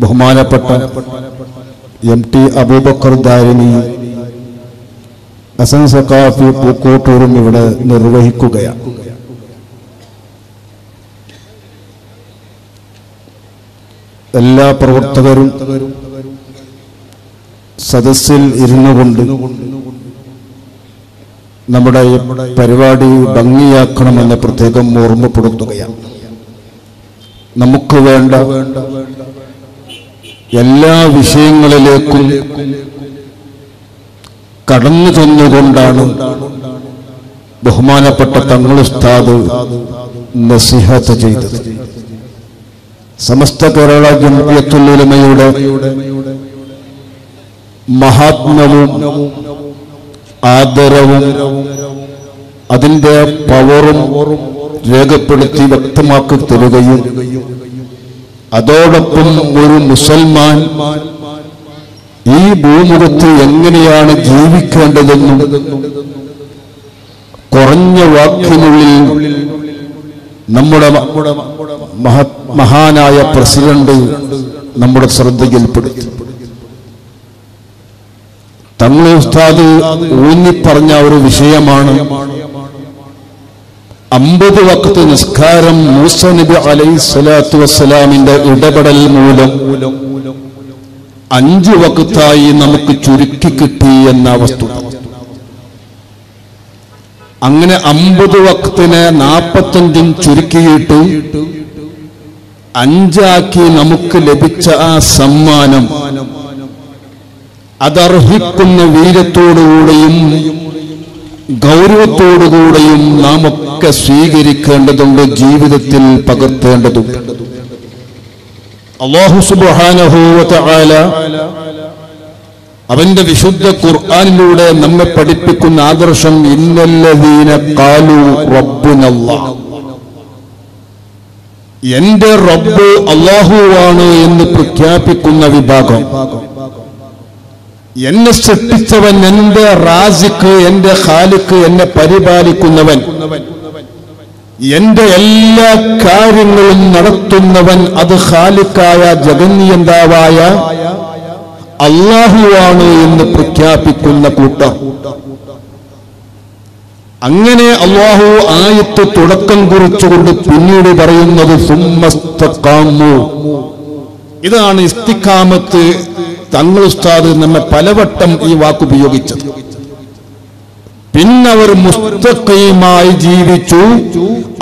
ബഹുമാനപ്പെട്ട M T Abubakar ദാരിനി അസൻസ് സക്കാഫി പൂക്കോട്ടൂരും ഇവിടെ നിർവഹിക്കുകയാണ്. എല്ലാ പ്രവർത്തകരും സദസ്സിൽ ഇരുന്നു കൊണ്ട് നമ്മുടെ പരിപാടി ഭംഗിയാക്കണമെന്ന് പ്രത്യേകം ഓർമ്മപ്പെടുത്തുകയാണ്. നമുക്ക് വേണ്ട എല്ലാ വിഷയങ്ങളിലേക്കും കടന്നു ചെന്നുകൊണ്ടാണ് ബഹുമാനപ്പെട്ട തങ്ങൾ ഉസ്താദ് നസിഹത്ത് ചെയ്തത്. സമസ്ത കേരള ജംഇയ്യത്തുൽ മഹാത്മവും ആദരവും അതിന്റെ പവറും രേഖപ്പെടുത്തി വ്യക്തമാക്കി തരികയും അതോടൊപ്പം ഒരു മുസൽമാൻ ഈ ഭൂമുഖത്ത് എങ്ങനെയാണ് ജീവിക്കേണ്ടതെന്നും കുറഞ്ഞ വാക്കിനുള്ളിൽ നമ്മുടെ മഹ- മഹാനായ പ്രസിഡന്റ് നമ്മുടെ ശ്രദ്ധയിൽപ്പെടുത്തി. തങ്ങൾ ഉസ്താദ് ഊന്നിപ്പറഞ്ഞ ഒരു വിഷയമാണ് അമ്പത് വക്കത്ത് നിസ്കാരം മൂസ നബി അലൈഹി സ്വലാത്തു വസ്സലാമിന്റെ ഇടപെടൽ മൂലം അഞ്ചു വക്തായി നമുക്ക് ചുരുക്കി കിട്ടി എന്ന വസ്തുത. അങ്ങനെ അമ്പത് വക്കത്തിന് നാപ്പത്തഞ്ചും ചുരുക്കിയിട്ട് അഞ്ചാക്കി നമുക്ക് ലഭിച്ച ആ സമ്മാനം അതർഹിക്കുന്ന വീരത്തോടുകൂടെയും ഗൗരവത്തോടുകൂടെയും നാം ഒക്കെ സ്വീകരിക്കേണ്ടതുണ്ട് ജീവിതത്തിൽ പകർത്തേണ്ടതുണ്ട് അള്ളാഹു സുബാനഹൂവല അവന്റെ വിശുദ്ധ ഖുർആാനിലൂടെ നമ്മെ പഠിപ്പിക്കുന്ന ആദർശം ഇന്നല്ലദീന കാലു റബ്ബുനല്ല. എന്റെ റബ്ബ് അള്ളാഹുവാണ് എന്ന് പ്രഖ്യാപിക്കുന്ന വിഭാഗം. എന്നെ സൃഷ്ടിച്ചവൻ എന്റെ റാസിക്ക് എന്റെ ഖാലിക്ക് എന്നെ പരിപാലിക്കുന്നവൻ. എന്റെ എല്ലാ കാര്യങ്ങളും നടത്തുന്നവൻ അത് ഖാലിക്കായ ജഗന്യന്താവായ അള്ളാഹുവാണ് എന്ന് പ്രഖ്യാപിക്കുന്ന കൂട്ടം. അങ്ങനെ അള്ളാഹു ആയത്ത് തുടക്കം കുറിച്ചുകൊണ്ട് പിന്നീട് പറയുന്നത് സുമ്മസ്തക്കാമു ഇതാണ് ഇസ്തിക്കാമത്ത് തങ്ങൾ ഉസ്താദ് നമ്മെ പലവട്ടം ഈ വാക്ക് ഉപയോഗിച്ചത്. പിന്നവർ മുസ്തഖീമായി ജീവിച്ചു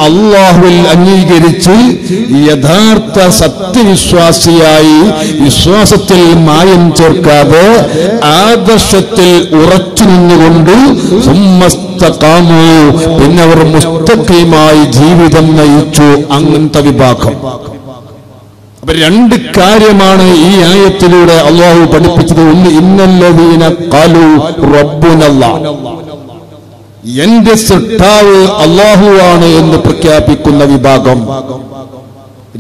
അള്ളാഹുവിൽ അംഗീകരിച്ച് യഥാർത്ഥ സത്യവിശ്വാസിയായി വിശ്വാസത്തിൽ മായം ചേർക്കാതെ ആദർശത്തിൽ ഉറച്ചു നിന്നുകൊണ്ട് പിന്നവർ മുസ്തഖീമായി ജീവിതം നയിച്ചു. അങ്ങനത്തെ വിഭാഗം. അപ്പൊ രണ്ട് കാര്യമാണ് ഈ ആയത്തിലൂടെ അള്ളാഹു പഠിപ്പിച്ചത്. ഒന്ന് ഇന്നല്ലതീന കാലു റബ്ബുനല്ല. എന്റെ സൃഷ്ടാവ് അള്ളാഹുവാണ് എന്ന് പ്രഖ്യാപിക്കുന്ന വിഭാഗം.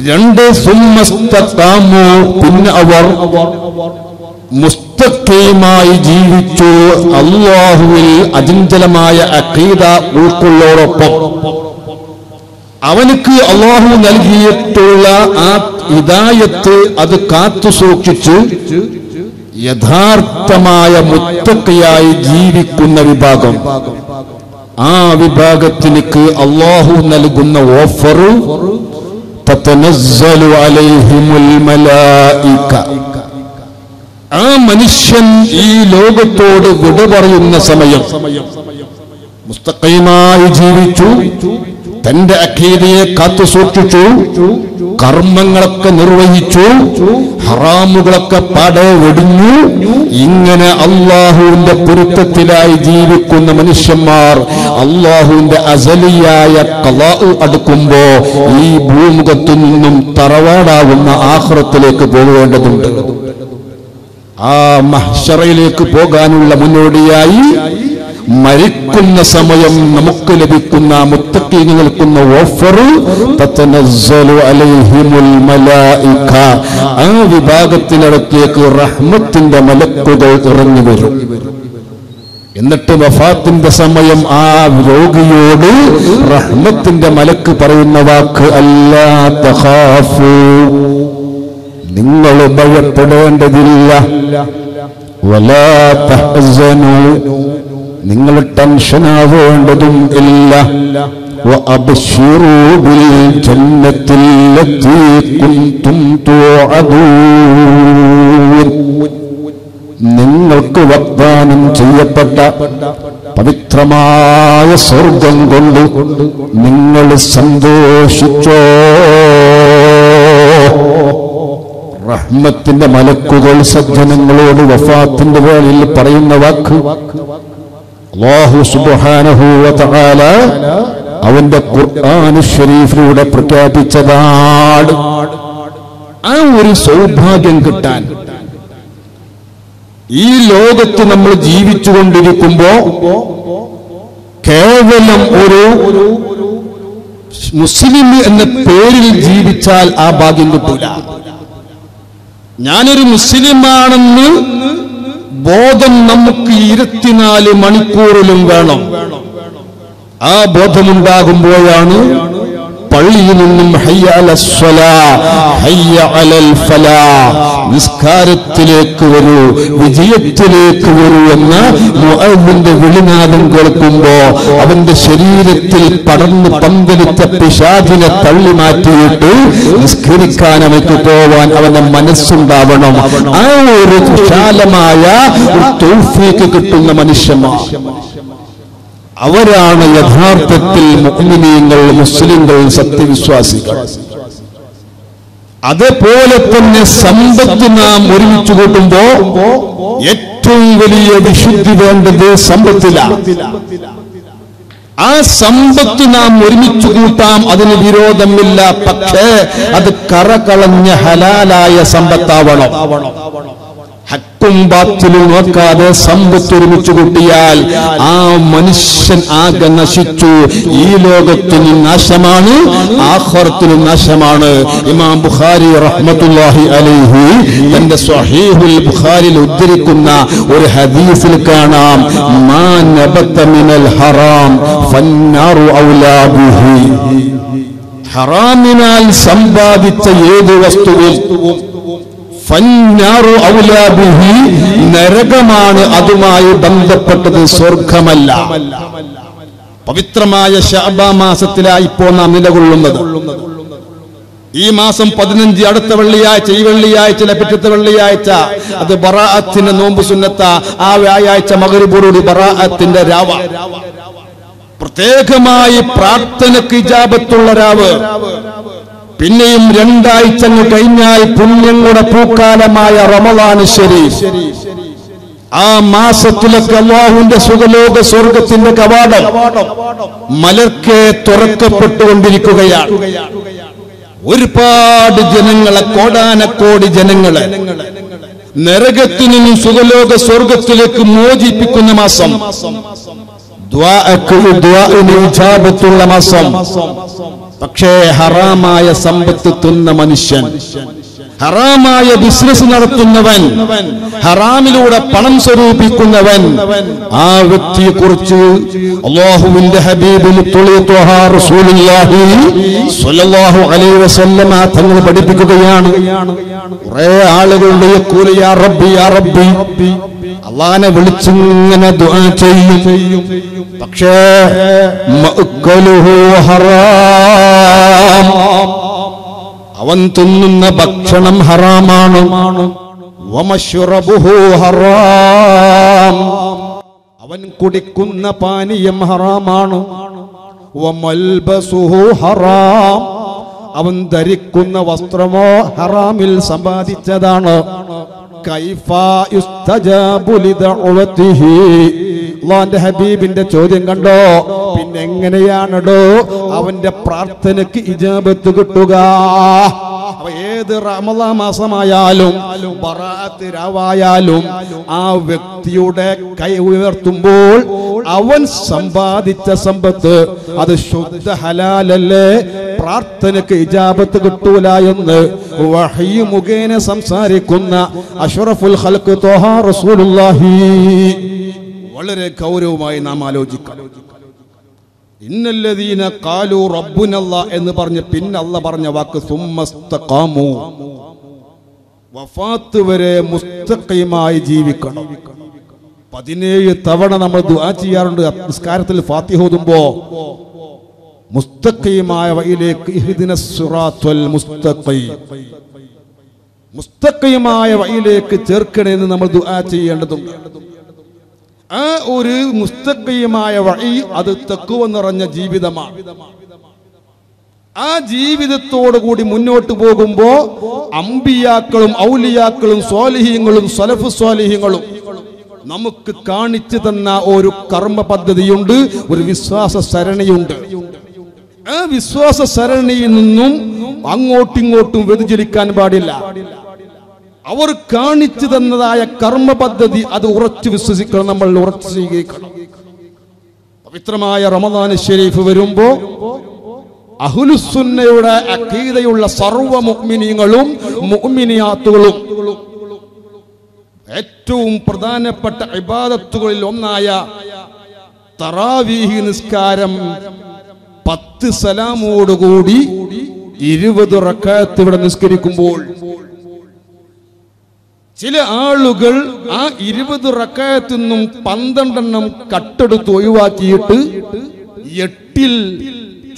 രണ്ട് സുമ്മസ്തമോ പിന്നെ അവർ മുസ്തഖീമായി ജീവിച്ചു. അള്ളാഹുവിൽ അചഞ്ചലമായ അഖീദ ഉൾക്കൊള്ളോടൊപ്പം. അവനക്ക് അള്ളാഹു നൽകിയിട്ടുള്ള ആ ഹിദായത്ത് അത് കാത്തു സൂക്ഷിച്ച് യഥാർത്ഥമായ മുത്തക്കയായി ജീവിക്കുന്ന വിഭാഗം. ആ വിഭാഗത്തിലേക്ക് അള്ളാഹു നൽകുന്ന ഓഫർ ആ മനുഷ്യൻ ഈ ലോകത്തോട് വിട പറയുന്ന സമയം. മുസ്തഖൈമായി ജീവിച്ചു. തന്റെ അഖീദയെ കാത്തു സൂക്ഷിച്ചു കർമ്മങ്ങളൊക്കെ നിർവഹിച്ചു ഹറാമുകളൊക്കെ പാടെ വെടിഞ്ഞു. ഇങ്ങനെ അള്ളാഹുവിന്റെ പൊരുത്തത്തിലായി ജീവിക്കുന്ന മനുഷ്യന്മാർ അള്ളാഹുവിന്റെ അസലിയായ കലാ അടുക്കുമ്പോ ഈ ഭൂമുഖത്തു നിന്നും തറവാടാവുന്ന ആഹ്റത്തിലേക്ക് പോകേണ്ടതുണ്ട്. ആ മഹ്ഷറയിലേക്ക് പോകാനുള്ള മുന്നോടിയായി മരിക്കുന്ന സമയം നമുക്ക് ലഭിക്കുന്ന മുത്തക്കീന് നിൽക്കുന്ന ഓഫർ തതനസ്സലു അലൈഹിമുൽ മലായിക. ആ വിഭാഗത്തിനടുത്തേക്ക് റഹ്മത്തിന്റെ മലക്കുകൾ ഇറങ്ങി വരും. എന്നിട്ട് വഫാത്തിന്റെ സമയം ആ രോഗിയോട് റഹ്മത്തിന്റെ മലക്ക് പറയുന്ന വാക്ക് അല്ലാ തഖാഫു. നിങ്ങൾ ഭയപ്പെടേണ്ടതില്ല. വലാ തഹ്സനു. നിങ്ങൾ ടെൻഷൻ ആവേണ്ടതും ഇല്ല. നിങ്ങൾക്ക് വാഗ്ദാനം ചെയ്യപ്പെട്ട പവിത്രമായ സ്വർഗം കൊണ്ട് നിങ്ങൾ സന്തോഷിച്ചോ? റഹ്മത്തിന്റെ മലക്കുകൾ സജ്ജനങ്ങളോട് വഫാത്തിന്റെ വേളയിൽ പറയുന്ന വാക്ക് അല്ലാഹു സുബ്ഹാനഹു വ അവന്റെ ഖുർആൻ ഷരീഫിലൂടെ പ്രഖ്യാപിച്ചതാണ്. ആ ഒരു സൗഭാഗ്യം കിട്ടാൻ ഈ ലോകത്ത് നമ്മൾ ജീവിച്ചുകൊണ്ടിരിക്കുമ്പോ കേവലം ഒരു മുസ്ലിം എന്ന പേരിൽ ജീവിച്ചാൽ ആ ഭാഗ്യം കിട്ടൂല. ഞാനൊരു മുസ്ലിമാണെന്ന് ബോധം നമുക്ക് ഇരുപത്തിനാല് മണിക്കൂറിലും വേണം. ആ ബോധമുണ്ടാകുമ്പോഴാണ് പള്ളിയിൽ നിന്നും നിസ്കാരത്തിലേക്ക് വരൂ വിജയത്തിലേക്ക് വരൂ എന്ന് മുഅവിന്റെ വിളിനാദം കേൾക്കുമ്പോ അവന്റെ ശരീരത്തിൽ പടർന്ന് പന്തലിച്ച പിശാചിനെ തള്ളി മാറ്റിയിട്ട് നിസ്കരിക്കാൻ അവയ്ക്ക് പോവാൻ അവന്റെ മനസ്സുണ്ടാവണം. ആ ഒരു വിശാലമായ ഒരു കിട്ടുന്ന മനുഷ്യന്മാർ. അവരാണ് യഥാർത്ഥത്തിൽ മുഅ്മിനീങ്ങൾ മുസ്ലിങ്ങൾ സത്യവിശ്വാസികൾ. അതേപോലെ തന്നെ സമ്പത്ത് നാം ഒരുമിച്ച് കൂട്ടുമ്പോ ഏറ്റവും വലിയ വിശുദ്ധി വേണ്ടത് സമ്പത്തിലാണ് ആ സമ്പത്ത് നാം ഒരുമിച്ച് കൂട്ടാം അതിന് വിരോധമില്ല. പക്ഷേ അത് കറകളഞ്ഞ ഹലാലായ സമ്പത്താവണം. ഹക്കും ബാത്തിലും നോക്കാതെ സമ്പത്ത് ഒരുമിച്ച് കൂട്ടിയാൽ ആ മനുഷ്യൻ ആകെ നശിച്ചു. ഈ ലോകത്തിന് നാശമാണ് ആഹ്റത്തിന് നാശമാണ്. ഇമാം ബുഖാരി റഹ്മത്തുല്ലാഹി അലൈഹി തന്റെ സ്വഹീഹുൽ ബുഖാരിൽ ഉദ്ധരിക്കുന്ന ഒരു ഹദീസിൽ കാണാം. മാ നബത്ത മിനൽ ഹറാം ഫന്നാറു ഔലാ ബിഹി. ഹറാമിനാൽ സമ്പാദിച്ച ഏത് വസ്തുവും ഫന്നാറു ഔലാ ബിഹി നരകമാണ് അതുമായി ബന്ധപ്പെട്ടത് സ്വർഗമല്ല. പവിത്രമായ ഷാബാ മാസത്തിലായി ഇപ്പോ നാം നിലകൊള്ളുന്നത്. ഈ മാസം പതിനഞ്ച് അടുത്ത വെള്ളിയാഴ്ച ഈ വെള്ളിയാഴ്ച പിറ്റത്തെ വെള്ളിയാഴ്ച. അത് ബറാഅത്തിന്റെ നോമ്പ് സുന്നത്ത. ആ വ്യാഴാഴ്ച മകരിബോടുകൂടി ബറാഅത്തിന്റെ രാവ. പ്രത്യേകമായി പ്രാർത്ഥനക്ക് ഇജാബത്തുള്ള രാവ്. പിന്നെയും രണ്ടാഴ്ച കഴിഞ്ഞാൽ പുണ്യങ്ങളുടെ പൂക്കാലമായ റമദാന് ശരി ആ മാസത്തിലൊക്കെ അള്ളാഹുവിന്റെ സുഖലോക സ്വർഗത്തിന്റെ കവാടം മലർക്കെ തുറക്കപ്പെട്ടുകൊണ്ടിരിക്കുകയാണ്. ഒരുപാട് ജനങ്ങളെ കോടാനക്കോടി ജനങ്ങളെ നരകത്തിൽ നിന്നും സുഖലോക സ്വർഗത്തിലേക്ക് മോചിപ്പിക്കുന്ന മാസം ദ്വാഇന് മാസം. പക്ഷേ ഹറാമായ സമ്പത്ത് തിന്ന മനുഷ്യൻ ഹറാമായ ബിസിനസ് നടത്തുന്നവൻ ഹറാമിലൂടെ പണം സ്വരൂപിക്കുന്നവൻ ആ വ്യക്തിയെ കുറിച്ച് അള്ളാഹുവിന്റെ ഹബീബിന് തങ്ങൾ പഠിപ്പിക്കുകയാണ്. കുറെ ആളുകളുടെ യഖൂല യാ റബ്ബി യാ റബ്ബി. അള്ളാനെ വിളിച്ചിങ്ങനെ ദുആ ചെയ്യും. പക്ഷേ അവൻ തിന്നുന്ന ഭക്ഷണം ഹറാമാണ്. ഹറാം. അവൻ കുടിക്കുന്ന പാനീയം ഹറാമാണ്. ഹറാം. അവൻ ധരിക്കുന്ന വസ്ത്രമോ ഹറാമിൽ സമ്പാദിച്ചതാണ്. അള്ളാന്റെ ഹബീബിന്റെ ചോദ്യം കണ്ടോ? പിന്നെ എങ്ങനെയാണടോ അവന്റെ പ്രാർത്ഥനക്ക് ഇജാബത്ത് കിട്ടുക. ഏത് റമദാ മാസമായാലും ആ വ്യക്തിയുടെ കൈ ഉയർത്തുമ്പോൾ അവൻ സമ്പാദിച്ച സമ്പത്ത് അത് ശുദ്ധ ഹലാലല്ലേ? പ്രാർത്ഥനക്ക് ഇജാബത്ത് കിട്ടൂല എന്ന് മുഖേന സംസാരിക്കുന്ന അഷറഫുൽ ഹൽക്ക് റസൂലുള്ളാഹി. വളരെ ഗൗരവമായി നാം ആലോചിക്കാം. ഇന്നല്ലദീന കാലു റബ്ബുനല്ല എന്ന് പറഞ്ഞ് പിന്നെ അല്ല പറഞ്ഞ വാക്ക് സുമ്മസ്തഖാമു. വഫാത്ത് വരെ മുസ്തഖീമായി ജീവിക്കണം. പതിനേഴ് തവണ നമ്മൾ ദുആ ചെയ്യാറുണ്ട്. നിസ്കാരത്തിൽ ഫാത്തിഹ ഓതുമ്പോ മുസ്തഖീമായ വഴിയിലേക്ക് മുസ്തഖീമായ വഴിയിലേക്ക് ചേർക്കണമെന്ന് നമ്മൾ ദുആ ചെയ്യേണ്ടതുണ്ട്. ആ ഒരു മുസ്തഖീമായ വഴി അത് തെക്കുവ നിറഞ്ഞ ജീവിതമാണ്. ആ ജീവിതത്തോട് കൂടി മുന്നോട്ട് പോകുമ്പോ അമ്പിയാക്കളും ഔലിയാക്കളും സ്വാലിഹ്യങ്ങളും സലഫ് സ്വാലിഹ്യങ്ങളും നമുക്ക് കാണിച്ചു തന്ന ഒരു കർമ്മ പദ്ധതിയുണ്ട് ഒരു വിശ്വാസ സരണിയുണ്ട്. ആ വിശ്വാസ സരണിയിൽ നിന്നും അങ്ങോട്ടിങ്ങോട്ടും വ്യതിചലിക്കാൻ പാടില്ല. അവർ കാണിച്ചു തന്നതായ കർമ്മ പദ്ധതി അത് ഉറച്ചു വിശ്വസിക്കണം നമ്മൾ ഉറച്ചു സ്വീകരിക്കണം. പവിത്രമായ റമദാൻ ഷെരീഫ് വരുമ്പോ അഹുലുസുന്നയുടെ അക്കീതയുള്ള സർവ മുഅ്മിനീങ്ങളും മുഅ്മിനിയാത്തുകളും ഏറ്റവും പ്രധാനപ്പെട്ട ഇബാദത്തുകളിൽ ഒന്നായ തറാവീഹി നിസ്കാരം പത്ത് സലാമോടുകൂടി ഇരുപത് റക്കാത്ത് ഇവിടെ നിസ്കരിക്കുമ്പോൾ ചില ആളുകൾ ആ ഇരുപത് റക്കായത്തിൽ നിന്നും പന്ത്രണ്ടെണ്ണം കട്ടെടുത്ത് ഒഴിവാക്കിയിട്ട് എട്ടിൽ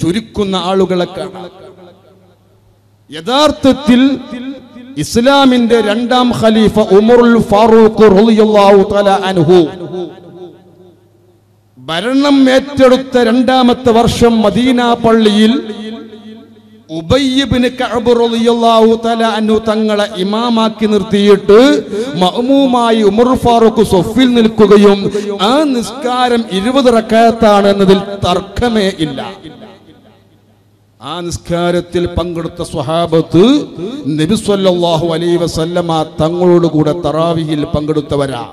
ചുരുക്കുന്ന ആളുകളെ കാണാം. യഥാർത്ഥത്തിൽ ഇസ്ലാമിന്റെ രണ്ടാം ഖലീഫ ഉമറുൽ ഫാറൂഖ് അൻഹു. ഭരണം ഏറ്റെടുത്ത രണ്ടാമത്തെ വർഷം മദീന പള്ളിയിൽ ഉബയ്യബിന് തആല തങ്ങളെ ഇമാമാക്കി നിർത്തിയിട്ട് മഹ്മൂമായി ഉമർ ഫാറൂഖ് സൊഫിൽ നിൽക്കുകയും ആ നിസ്കാരം ഇരുപത് റക്അത്താണ് എന്നതിൽ തർക്കമേ ഇല്ല. ആ നിസ്കാരത്തിൽ പങ്കെടുത്ത സ്വഹാബത്ത് നബിസ്വല്ലാഹു അലൈ വസല്ലമ തങ്ങളോട് കൂടെ തറാവിയിൽ പങ്കെടുത്തവരാ.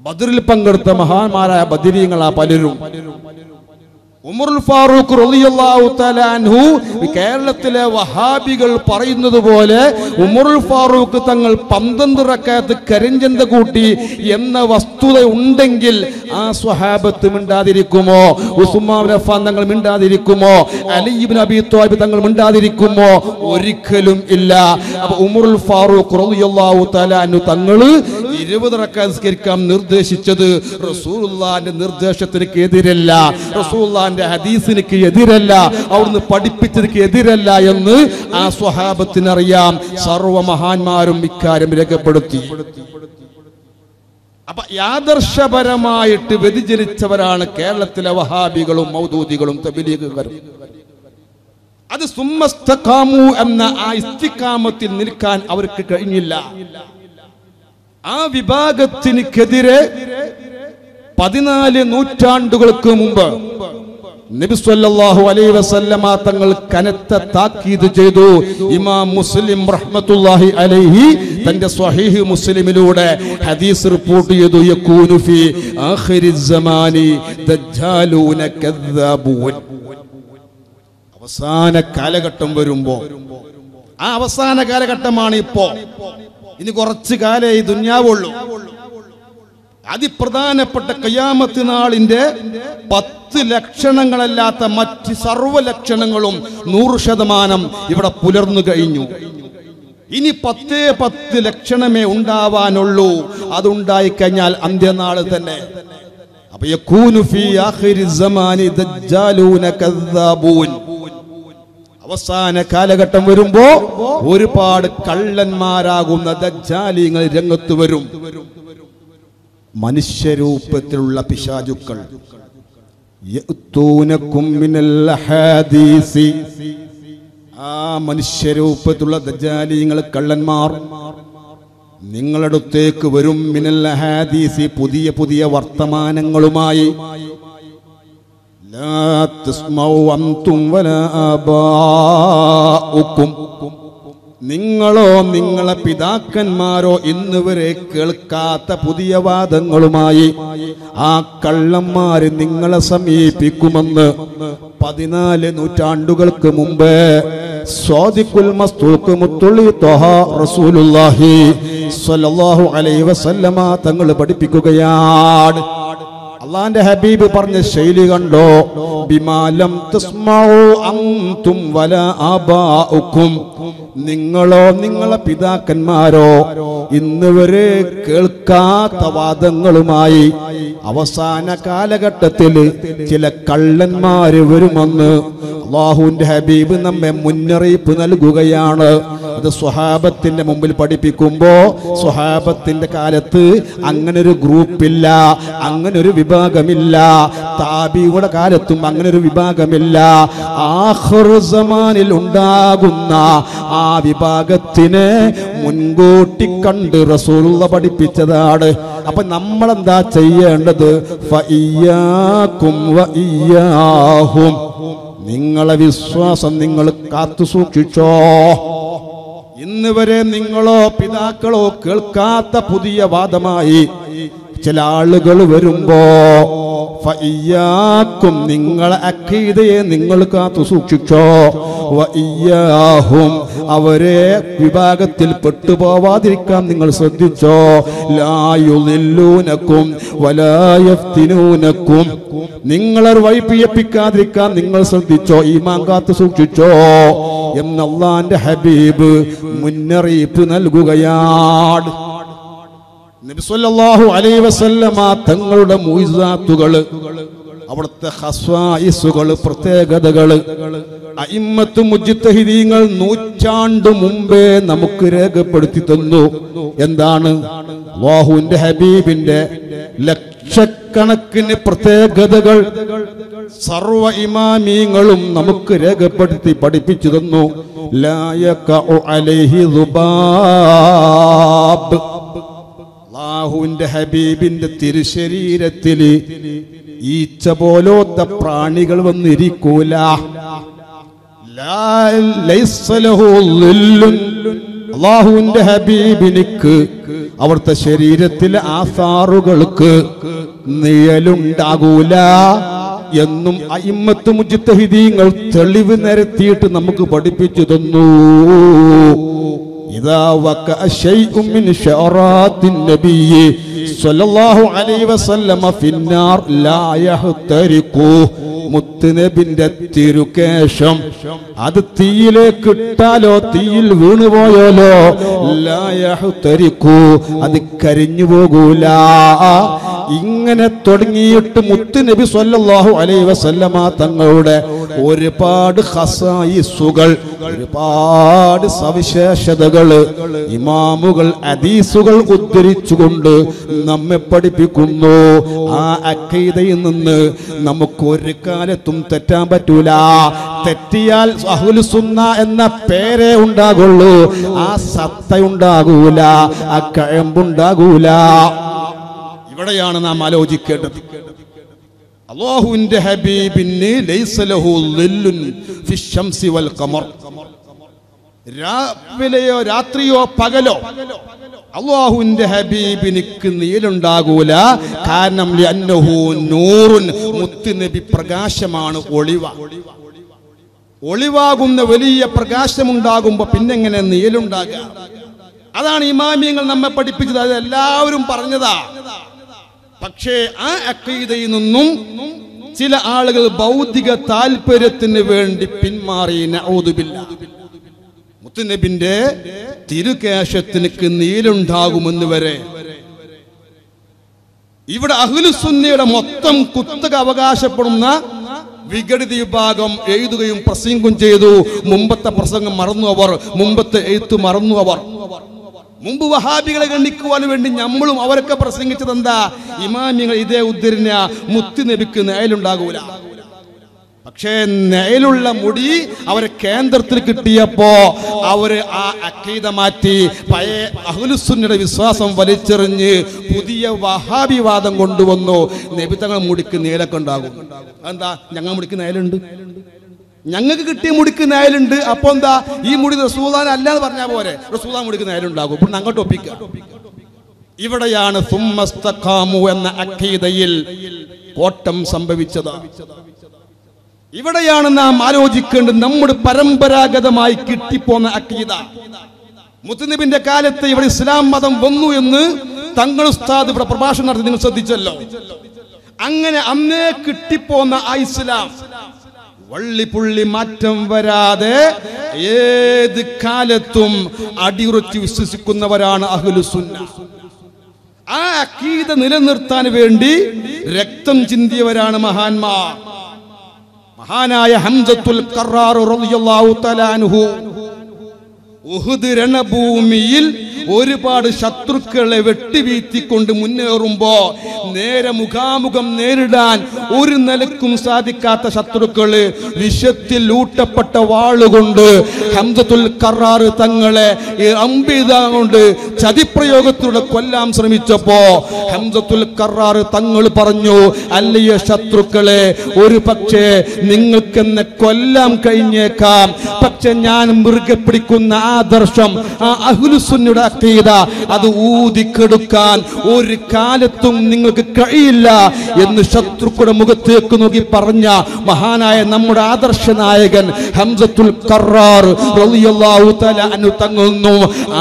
ബദറിൽ പങ്കെടുത്ത മഹാന്മാരായ ബദരീങ്ങളാ പലരും. ഉമറുൽ ഫാറൂഖ് റളിയല്ലാഹു കേരളത്തിലെ വഹാബികൾ പറയുന്നത് പോലെ ഉമറുൽ ഫാറൂഖ് തങ്ങൾ പന്ത്രണ്ട് റക്കാത്ത് കരിഞ്ചന്ത കൂട്ടി എന്ന വസ്തുത ഉണ്ടെങ്കിൽ ആ സ്വഹാബത്ത് മിണ്ടാതിരിക്കുമോ? ഉസ്മാൻ അഫാൻ തങ്ങൾ മിണ്ടാതിരിക്കുമോ? അലി ഇബ്നു അബി ത്വാലിബ് തങ്ങൾ മിണ്ടാതിരിക്കുമോ? ഒരിക്കലും ഇല്ല. അപ്പൊ ഉമറുൽ ഫാറൂഖ് റളിയല്ലാഹു അൻഹു തങ്ങൾ ഇരുപത് റക്കാത്ത് നിസ്കരിക്കാൻ നിർദ്ദേശിച്ചത് റസൂലുള്ളാഹിന്റെ നിർദ്ദേശത്തിന് എതിരല്ല. റസൂലുള്ളാഹിന്റെ ഹദീസിന് എതിരല്ല. അവിടുന്ന് പഠിപ്പിച്ചതിക്ക് എതിരല്ല എന്ന് ആ സ്വഹാബത്തിനറിയാം. സർവ മഹാന്മാരും ഇക്കാര്യം രേഖപ്പെടുത്തി. അപ്പൊ യാദർശപരമായിട്ട് വ്യതിചലിച്ചവരാണ് കേരളത്തിലെ വഹാബികളും മൗദൂദികളും തബിലീഗുകാരും. അത് സുമ്മസ്തകാമു എന്ന ആ ഇസ്തിക്കാമത്തിൽ നിൽക്കാൻ അവർക്ക് കഴിഞ്ഞില്ല. ആ വിഭാഗത്തിനെതിരെ പതിനാല് നൂറ്റാണ്ടുകൾക്ക് മുമ്പ് നബി സല്ലല്ലാഹു അലൈഹി വസല്ലമ തങ്ങൾ കനത്ത താക്കീത് ചെയ്തു. ഇമാം മുസ്ലിം റഹ്മത്തുള്ളാഹി അലൈഹി തന്റെ സ്വഹീഹ് മുസ്ലിമിലൂടെ ഹദീസ് റിപ്പോർട്ട് ചെയ്തു. യകൂനു ഫി ആഖിരി സമാനി ദജ്ജാലൂന കദ്ദാബൂൻ. അവസാന കാലഘട്ടം വരുമ്പോ ആ അവസാന കാലഘട്ടമാണ് ഇപ്പോ. ഇനി കുറച്ചു കാലേ ഈ ദുന്യാവുള്ളൂ. അതിപ്രധാനപ്പെട്ട കയ്യാമത്തി നാളിന്റെ പത്ത് ലക്ഷണങ്ങളല്ലാത്ത മറ്റ് സർവ ലക്ഷണങ്ങളും നൂറ് ശതമാനം ഇവിടെ പുലർന്നു കഴിഞ്ഞു. ഇനി പത്തേ പത്ത് ലക്ഷണമേ ഉണ്ടാവാനുള്ളൂ. അതുണ്ടായി കഴിഞ്ഞാൽ അന്ത്യനാൾ തന്നെ. അപ്പൊ യകൂനു ഫീ ആഖിരി സമാനി ദജ്ജാലൂന കദ്ദാബൂൻ അവസാന കാലഘട്ടം വരുമ്പോ ഒരുപാട് കള്ളന്മാരാകുന്ന ദജ്ജാലിങ്ങൾ രംഗത്ത് വരും. മനുഷ്യരൂപത്തിലുള്ള പിശാചുക്കൾ. ആ മനുഷ്യരൂപത്തിലുള്ള ദജാലിങ്ങൾ കള്ളന്മാർ നിങ്ങളടുത്തേക്ക് വരും മിനൽ പുതിയ പുതിയ വർത്തമാനങ്ങളുമായി. لا تسمعوا أنتم ولا آباؤكم നിങ്ങളോ നിങ്ങളെ പിതാക്കന്മാരോ ഇന്ന് വരെ കേൾക്കാത്ത പുതിയ വാദങ്ങളുമായി ആ കള്ളന്മാര് നിങ്ങളെ സമീപിക്കുമെന്ന് പതിനാല് നൂറ്റാണ്ടുകൾക്ക് മുമ്പ് സ്വാദിഖുൽ മസ്തൂക്ക് മുത്തുള്ളി ത്വഹ റസൂലുള്ളാഹി സ്വല്ലല്ലാഹു അലൈഹി വസല്ലമ തങ്ങൾ പഠിപ്പിക്കുകയാണ് അള്ളാന്റെ ഹബീബ് പറഞ്ഞ ശൈലി കണ്ടോ? ബിമാലം അന്തും വല ആബാഉക്കും. നിങ്ങളോ നിങ്ങളെ പിതാക്കന്മാരോ ഇന്ന് വരെ കേൾക്കാത്ത വാദങ്ങളുമായി അവസാന കാലഘട്ടത്തിൽ ചില കള്ളന്മാര് വരുമെന്ന് അള്ളാഹുവിന്റെ ഹബീബ് നമ്മെ മുന്നറിയിപ്പ് നൽകുകയാണ്. അത് സ്വഹാബത്തിന്റെ മുമ്പിൽ പഠിപ്പിക്കുമ്പോ സ്വഹാബത്തിന്റെ കാലത്ത് അങ്ങനെ ഒരു ഗ്രൂപ്പില്ല അങ്ങനെ ഒരു വിഭാഗമില്ല. താബിയുടെ കാലത്തും അങ്ങനെ ഒരു വിഭാഗമില്ല. ആഹ്റുസമാനിൽ സമാനിൽ ഉണ്ടാകുന്ന ആ വിഭാഗത്തിനെ മുൻകൂട്ടി കണ്ട് റസൂള്ള പഠിപ്പിച്ചതാണ്. അപ്പൊ നമ്മളെന്താ ചെയ്യേണ്ടത്? ഫയ്യാക്കും നിങ്ങളെ വിശ്വാസം നിങ്ങൾ കാത്തു സൂക്ഷിച്ചോ. ഇന്ന് വരെ നിങ്ങളോ പിതാക്കളോ കേൾക്കാത്ത പുതിയ വാദമായി ചില ആളുകൾ വരുമ്പോ ഫയ്യാക്കും നിങ്ങളെ അക്കീതയെ നിങ്ങൾ കാത്തു സൂക്ഷിച്ചോ. വയ്യാഹും അവരെ വിഭാഗത്തിൽ പെട്ടുപോവാതിരിക്കാൻ നിങ്ങൾ ശ്രദ്ധിച്ചോ. ലായുലില്ലൂനക്കും വലായത്തിനൂനക്കും നിങ്ങളെ വൈപ്പിയപ്പിക്കാതിരിക്കാൻ നിങ്ങൾ ശ്രദ്ധിച്ചോ. ഈമാൻ കാത്തു സൂക്ഷിച്ചോ. എന്നുള്ള ഹബീബ് മുന്നറിയിപ്പ് നൽകുകയാണ്. നബി അലൈ വസല്ലമ തങ്ങളുടെ മുയിസാത്തുകൾ അവിടുത്തെ ഹസ്വായിസുകൾ പ്രത്യേകതകൾ അയിമ്മത്ത് മുജിത്തഹിദീങ്ങൾ നൂറ്റാണ്ട് മുമ്പേ നമുക്ക് രേഖപ്പെടുത്തി തന്നു. എന്താണ്? വാഹുവിന്റെ ഹബീബിന്റെ ലക്ഷക്കണക്കിന് പ്രത്യേകതകൾ സർവ ഇമാമീങ്ങളും നമുക്ക് രേഖപ്പെടുത്തി പഠിപ്പിച്ചു തന്നു. ലായക അലൈഹി ദുബാബ്. അള്ളാഹുവിന്റെ ഹബീബിന്റെ തിരുശരീരത്തിൽ ഈച്ച പോലോത്ത പ്രാണികൾ വന്നിരിക്കൂല. അള്ളാഹുവിന്റെ ഹബീബിനിക്ക് അവിടുത്തെ ശരീരത്തിലെ ആസാറുകൾക്ക് നിഴലുണ്ടാകൂല. എന്നും അയിമ്മത്ത് മുജിത്തഹിദീങ്ങൾ തെളിവ് നിരത്തിയിട്ട് നമുക്ക് പഠിപ്പിച്ചു തന്നു. إذا وقع شيء من شعرات النبي صلى الله عليه وسلم في النار لا يحترق മുത്തുനബിന്റെ തിരുകേശം അത് തീയിലേക്ക് ഇട്ടാലോ തീയിൽ വീണുപോയാലോ ലായഹുത്തരിക്കൂ അത് കരിഞ്ഞു പോകൂല ഇങ്ങനെ തുടങ്ങിയിട്ട് മുത്തുനബി സല്ലാഹു അലൈ വസല്ലമ തങ്ങളുടെ ഒരുപാട് ഹസായിസുകൾ ഒരുപാട് സവിശേഷതകൾ ഇമാമുകൾ അദീസുകൾ ഉദ്ധരിച്ചുകൊണ്ട് നമ്മെ പഠിപ്പിക്കുന്നു. ആ അക്കൈതയിൽ നിന്ന് നമുക്ക് ഒരു കാലത്തും തെറ്റാൻ പറ്റൂല. തെറ്റിയാൽ അഹുലുസുന്ന എന്ന പേരേ ഉണ്ടാകുള്ളൂ. ആ സത്ത ഉണ്ടാകൂല ആ കഴമ്പുണ്ടാകൂല. ഇവിടെയാണ് നാം ആലോചിക്കേണ്ടത്? അള്ളാഹുവിന്റെ ഹബീബിന് രാവിലെയോ രാത്രിയോ പകലോ അള്ളാഹുവിന്റെ ഹബീബിനിക്ക് നീലുണ്ടാകൂല. കാരണം നൂറുൻ മുത്തുനബി പ്രകാശമാണ് ഒളിവ. ഒളിവാകുന്ന വലിയ പ്രകാശമുണ്ടാകുമ്പോ പിന്നെങ്ങനെ നീലുണ്ടാകുക? അതാണ് ഇമാമിയങ്ങൾ നമ്മെ പഠിപ്പിച്ചത്. അത് എല്ലാവരും പറഞ്ഞതാ. പക്ഷേ ആ അക്കീതയിൽ നിന്നും ചില ആളുകൾ ഭൗതിക താല്പര്യത്തിന് വേണ്ടി പിന്മാറി. നൗദുബില്ല. മുത്തുനബിന്റെ തിരുകേശത്തിനക്ക് നീലുണ്ടാകുമെന്ന് വരെ. ഇവിടെ അഹ്ലുസുന്നയുടെ മൊത്തം കുത്തക അവകാശപ്പെടുന്ന വിഘടിത വിഭാഗം എഴുതുകയും പ്രസംഗം ചെയ്തു. മുമ്പത്തെ പ്രസംഗം മറന്നു അവർ. മുമ്പത്തെ എഴുത്ത് മറന്നു അവർ. മുമ്പ് വഹാബികളെ ഗണ്ണിക്കുവാൻ വേണ്ടി നമ്മളും അവരൊക്കെ പ്രസംഗിച്ചത് എന്താ ഇമാമിങ്ങൾ ഇതേ ഉദ്ധരിന മുത്തി നബിക്ക് നേലുണ്ടാകൂല പക്ഷേ നേലുള്ള മുടി അവരെ കേന്ദ്രത്തിൽ കിട്ടിയപ്പോ അവർ ആ അക്കീത മാറ്റി പഴയ അഹുലുസുന്നിയുടെ വിശ്വാസം വലിച്ചെറിഞ്ഞ് പുതിയ വഹാബിവാദം കൊണ്ടുവന്നു. നബി മുടിക്ക് നീലൊക്കെ ഉണ്ടാകും. എന്താ ഞങ്ങൾ മുടിക്ക് നേലുണ്ട് ഞങ്ങൾക്ക് കിട്ടിയ മുടിക്ക് നയലുണ്ട് അപ്പൊ എന്താ? ഈ മുടി റസൂദാൻ അല്ലാന്ന് പറഞ്ഞാൽ പോരെ. റസൂദാൻ മുടിക്ക് നയലുണ്ടാകും ഇപ്പൊ അങ്ങോട്ട് ഒപ്പിക്കാം. ഇവിടെയാണ് സുമ്മസ്തഖാമു എന്ന അഖീദയിൽ കോട്ടം സംഭവിച്ചത്. ഇവിടെയാണ് നാം ആലോചിക്കേണ്ടത് നമ്മുടെ പരമ്പരാഗതമായി കിട്ടിപ്പോന്ന അഖീദ. മുത്തുനബിന്റെ കാലത്ത് ഇവിടെ ഇസ്ലാം മതം വന്നു എന്ന് തങ്ങൾ ഉസ്താദ് ഇവിടെ പ്രഭാഷണം നടത്തി. നിങ്ങൾ ശ്രദ്ധിച്ചല്ലോ? അങ്ങനെ അന്നേ കിട്ടിപ്പോന്ന ആ ഇസ്ലാം വള്ളിപ്പുള്ളി മാറ്റം വരാതെ ഏത് കാലത്തും അടിയുറച്ച് വിശ്വസിക്കുന്നവരാണ് അഹ്ലുസുന്ന ആ അക്കീത നിലനിർത്താൻ വേണ്ടി രക്തം ചിന്തിയവരാണ് മഹാന്മാർ. മഹാനായ ഹംസത്തുൽ കറാറു റളിയല്ലാഹു തആല അൻഹു. ഉഹുദ് രണഭൂമിയിൽ ഒരുപാട് ശത്രുക്കളെ വെട്ടിവീഴ്ത്തിക്കൊണ്ട് മുന്നേറുമ്പോ നേരെ മുഖാമുഖം നേരിടാൻ ഒരു നിലക്കും സാധിക്കാത്ത ശത്രുക്കൾ വിഷത്തിൽ ഊട്ടപ്പെട്ട വാളുകൊണ്ട് ഹംസത്തുൽ കറാറ് തങ്ങളെ അമ്പിതാകൊണ്ട് അമ്പിത കൊണ്ട് ചതിപ്രയോഗത്തിലൂടെ കൊല്ലാൻ ശ്രമിച്ചപ്പോ ഹംസത്തുൽ കറാറ് തങ്ങൾ പറഞ്ഞു അല്ലയോ ശത്രുക്കളെ ഒരു പക്ഷേ നിങ്ങൾക്കെന്നെ കൊല്ലാൻ കഴിഞ്ഞേക്കാം. പക്ഷെ ഞാൻ മുറുകെ പിടിക്കുന്ന ആദർശം ആ അഹ്ലുസുന്നയുടെ അക്കീദ അത് ഊതിക്കെടുക്കാൻ ഒരു കാലത്തും നിങ്ങൾക്ക് കഴിയില്ല എന്ന് ശത്രുക്കളുടെ മുഖത്തേക്ക് നോക്കി പറഞ്ഞ മഹാനായ നമ്മുടെ ആദർശ നായകൻ ഹംസത്തുൽ കറാർ തങ്ങുന്നു.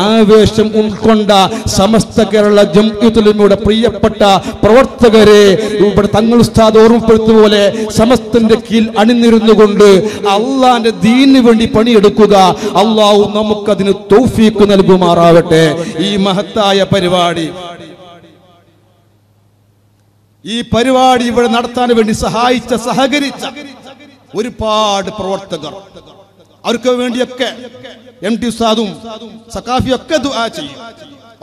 ആവേശം ഉൾക്കൊണ്ട സമസ്ത കേരള ജംഇത്തുലിമയുടെ പ്രിയപ്പെട്ട പ്രവർത്തകരെ ഇവിടെ തങ്ങൾ ഉസ്താദ് ഓർമ്മപ്പെടുത്തുന്ന പോലെ സമസ്തന്റെ കീഴിൽ അണിനിരുന്നുകൊണ്ട് അള്ളാന്റെ ദീനു വേണ്ടി പണിയെടുക്കുക. അള്ളാഹു നമുക്കതിന് തൗഫീക്ക് നൽകുമാറാവട്ടെ ഈ മഹത്തായ പരിപാടി. ഈ പരിപാടി ഇവിടെ നടത്താൻ വേണ്ടി സഹായിച്ച സഹകരിച്ച ഒരുപാട് പ്രവർത്തകർ. അവർക്ക് വേണ്ടിയൊക്കെ എം ടി സാദും സക്കാഫിയൊക്കെ ദുആ ചെയ്യും.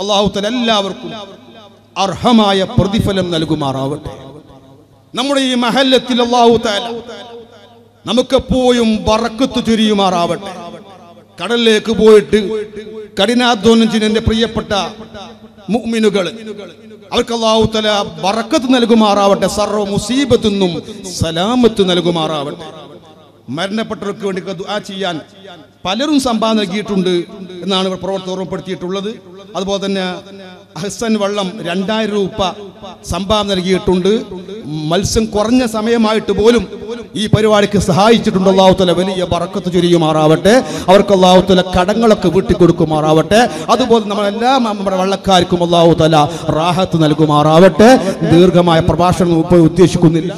അള്ളാഹു തല എല്ലാവർക്കും അർഹമായ പ്രതിഫലം നൽകുമാറാവട്ടെ. നമ്മുടെ ഈ മഹല്ലത്തിൽ അള്ളാഹു നമുക്കെപ്പോഴും വറക്കത്ത് ചൊരിയുമാറാവട്ടെ. കടലിലേക്ക് പോയിട്ട് കഠിനാധ്വാനം എന്റെ പ്രിയപ്പെട്ട മുഅ്മിനുകൾ. അവർക്ക് അള്ളാഹു തല ബറക്കത്ത് നൽകുമാറാവട്ടെ സർവ മുസീബത്തുനിന്നും സലാമത്ത് നൽകുമാറാവട്ടെ. മരണപ്പെട്ടവർക്ക് വേണ്ടി ദുആ ചെയ്യാൻ പലരും സംഭാവന നൽകിയിട്ടുണ്ട് എന്നാണ് പ്രവർത്തകർ ഓർമ്മപ്പെടുത്തിയിട്ടുള്ളത്. അതുപോലെ തന്നെ അഹ്സൻ വള്ളം രണ്ടായിരം രൂപ സംഭാവന നൽകിയിട്ടുണ്ട്. മത്സ്യം കുറഞ്ഞ സമയമായിട്ട് പോലും ഈ പരിപാടിക്ക് സഹായിച്ചിട്ടുണ്ട്. അള്ളാഹുത്തല വലിയ പറക്കത്ത് ചുരിയുമാറാവട്ടെ. അവർക്ക് അള്ളാഹുത്തല കടങ്ങളൊക്കെ വീട്ടി കൊടുക്കുമാറാവട്ടെ അതുപോലെ നമ്മളെല്ലാ നമ്മുടെ വള്ളക്കാർക്കും അള്ളാഹുത്തല റാഹത്ത് നൽകുമാറാവട്ടെ. ദീർഘമായ പ്രഭാഷണം ഉദ്ദേശിക്കുന്നില്ല.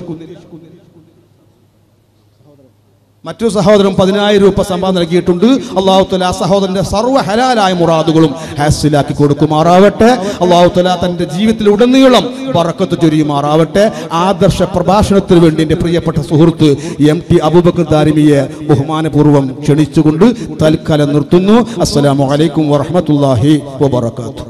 മറ്റൊരു സഹോദരൻ പതിനായിരം രൂപ സമ്പാദം നൽകിയിട്ടുണ്ട്. അള്ളാഹുത്തല ആ സഹോദരന്റെ സർവ ഹലാലായ മുറാദുകളും ഹാസിലാക്കി കൊടുക്കുമാറാവട്ടെ. അള്ളാഹുത്തല തന്റെ ജീവിതത്തിൽ ഉടനീളം പറക്കത്ത് ചൊരിയുമാറാവട്ടെ. ആദർശ പ്രഭാഷണത്തിന് വേണ്ടി എന്റെ പ്രിയപ്പെട്ട സുഹൃത്ത് എം ടി അബൂബക്കർ ദാരിമിയെ ബഹുമാനപൂർവം ക്ഷണിച്ചുകൊണ്ട് തൽക്കാലം നിർത്തുന്നു. അസ്സലാമു അലൈക്കും വറഹമത്തല്ലാഹി വബർക്കാത്തു